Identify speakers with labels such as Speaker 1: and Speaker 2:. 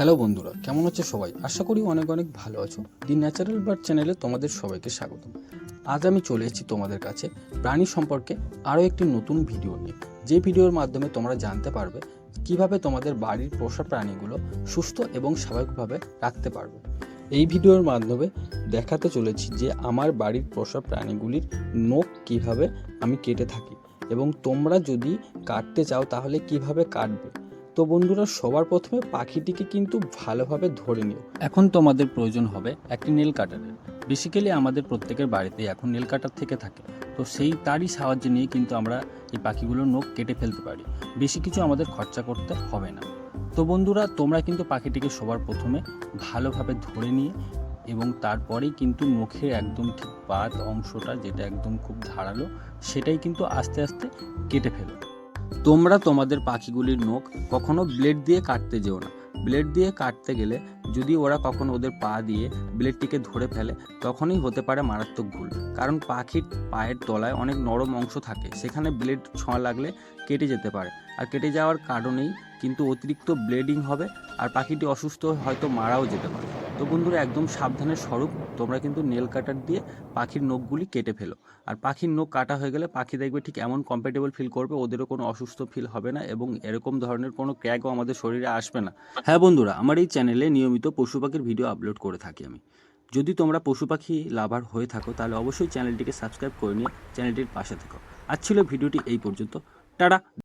Speaker 1: Hello বন্ধুরা, কেমন আছে সবাই? আশা করি অনেক অনেক ভালো আছো। দি ন্যাচারাল বার্ড চ্যানেলে তোমাদের সবাইকে স্বাগত। আজ আমি চলে এসেছি তোমাদের কাছে প্রাণী সম্পর্কে আরও একটি নতুন ভিডিও নিয়ে। যে ভিডিওর মাধ্যমে তোমরা জানতে পারবে কীভাবে তোমাদের বাড়ির পোষা প্রাণীগুলো সুস্থ এবং স্বাভাবিকভাবে রাখতে পারবে। এই ভিডিওর মাধ্যমে দেখাতে চলেছি যে আমার বাড়ির পোষা প্রাণীগুলির নখ কীভাবে আমি কেটে থাকি এবং তোমরা যদি কাটতে চাও তাহলে কীভাবে কাটবে। তো বন্ধুরা, সবার প্রথমে পাখিটিকে কিন্তু ভালোভাবে ধরে নিও। এখন তোমাদের প্রয়োজন হবে একটি নীল কাটারের বেসিক্যালি আমাদের প্রত্যেকের বাড়িতে এখন নীল কাটার থেকে থাকে। তো সেই তারই সাহায্য নিয়ে কিন্তু আমরা এই পাখিগুলোর নখ কেটে ফেলতে পারি। বেশি কিছু আমাদের খরচা করতে হবে না। তো বন্ধুরা, তোমরা কিন্তু পাখিটিকে সবার প্রথমে ভালোভাবে ধরে নিয়ে এবং তারপরেই কিন্তু মুখের একদম ঠিক বাদ অংশটা যেটা একদম খুব ধারালো, সেটাই কিন্তু আস্তে আস্তে কেটে ফেলো। তোমরা তোমাদের পাখিগুলির নখ কখনো ব্লেড দিয়ে কাটতে যেও না। ব্লেড দিয়ে কাটতে গেলে যদি ওরা কখনো ওদের পা দিয়ে ব্লেডটিকে ধরে ফেলে, তখনই হতে পারে মারাত্মক ভুল। কারণ পাখির পায়ের তলায় অনেক নরম অংশ থাকে, সেখানে ব্লেড ছোঁয়া লাগলে কেটে যেতে পারে। আর কেটে যাওয়ার কারণেই কিন্তু অতিরিক্ত ব্লেডিং হবে, আর পাখিটি অসুস্থ হয়তো মারাও যেতে পারে। তো বন্ধুরা, একদম সাবধানের স্বরূপ তোমরা কিন্তু নেল কাটার দিয়ে পাখির নখগুলি কেটে ফেলো। আর পাখির নখ কাটা হয়ে গেলে পাখি দেখবে ঠিক এমন কম্ফর্টেবল ফিল করবে, ওদেরও কোনো অসুস্থ ফিল হবে না এবং এরকম ধরনের কোনো ক্র্যাকও আমাদের শরীরে আসবে না। হ্যাঁ বন্ধুরা, আমার এই চ্যানেলে নিয়মিত পশু পাখির ভিডিও আপলোড করে থাকি আমি। যদি তোমরা পশু পাখি লাভার হয়ে থাকো, তাহলে অবশ্যই চ্যানেলটিকে সাবস্ক্রাইব করে নিয়ে চ্যানেলটির পাশে থেকো। আর ছিল ভিডিওটি এই পর্যন্ত। টাটা!